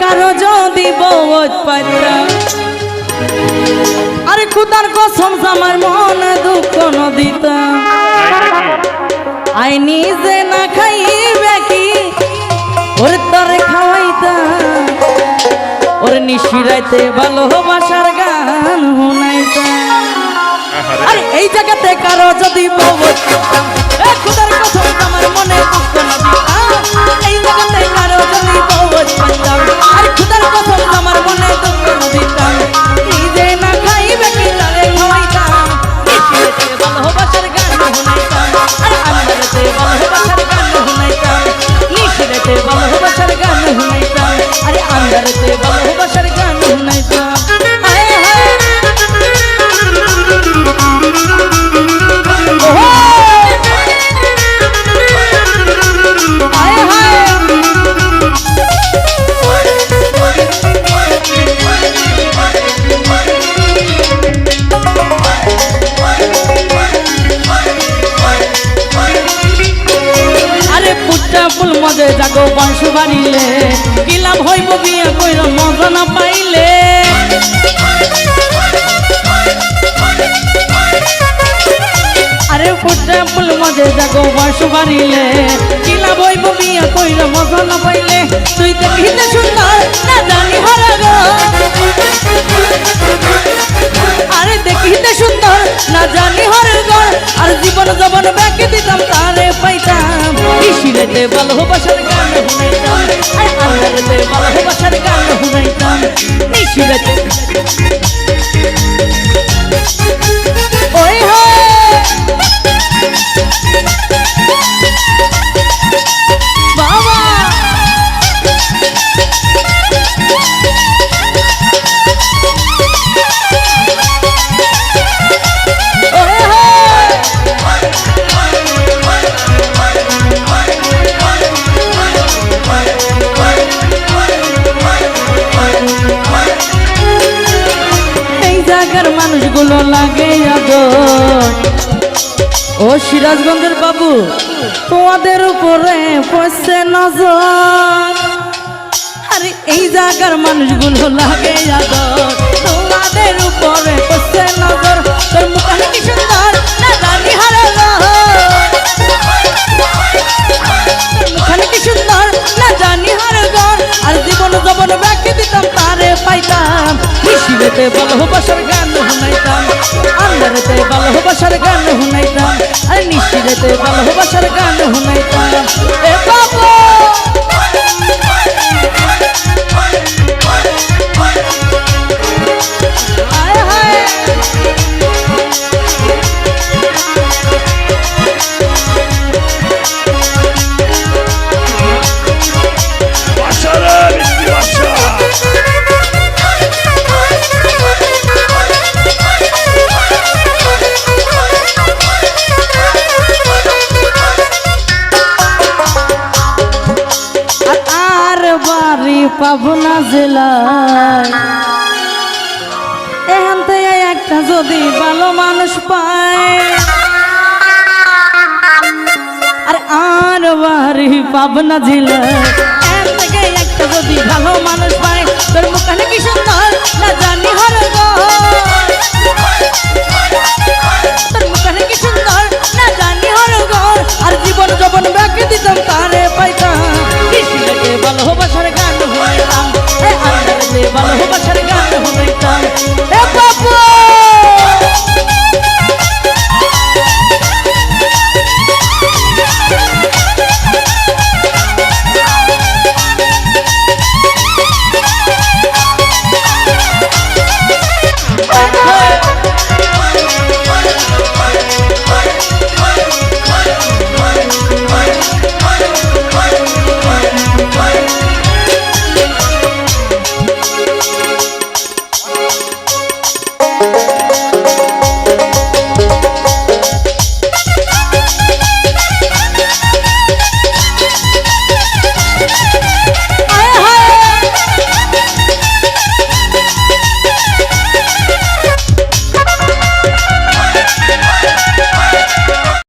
কারও যদি বউত পাইতাম আরে খুদার কসম আমার মনে দুঃখ ন দিতাম আই নিজে না খাইবে কি? ওরে তরে খাওয়াইতাম ওরে নিশিরাইতে ভালোবাসার গান শুনাইতাম আহারে। আরে এই জায়গাতে কারও যদি বউত পাইতাম এ খুদার কসম আমার মনে দুঃখ দিতাম আরে আন্দারেতে ফুল যাকো বংশ বাড়িলে কি লাভ হইব বিয়া কইর মজা না পাইলে? আরে ফুটে ফুল মজে জাগো বংশ বাড়িলে কি লাভ হইব বিয়া কইর মজা না পাইলে? তুই তো ভিন্ন সুন্দর, না জানি হারা ইসিরেতে জায়গার মানুষগুলো লাগে ও সিরাজগঞ্জের বাবু, তোমাদের উপরে পড়ছে নজর। আরে, এই জায়গার মানুষগুলো লাগে তোমাদের উপরে পড়ছে নজর। নিশিবেতে ভালোবাসার গান শুনাইতাম। আন্দারেতে ভালোবাসার গান শুনাইতাম। আর নিশিবেতে ভালোবাসার গান শুনাইতাম। পাবনা জেলায়। এখান থেকে একটা যদি ভালো মানুষ পায়, আর আর বাড়ি পাবনা জেলায়। এখান থেকে একটা যদি ভালো মানুষ পায়, তোর মুখানে কি সুন্দর না জানি হর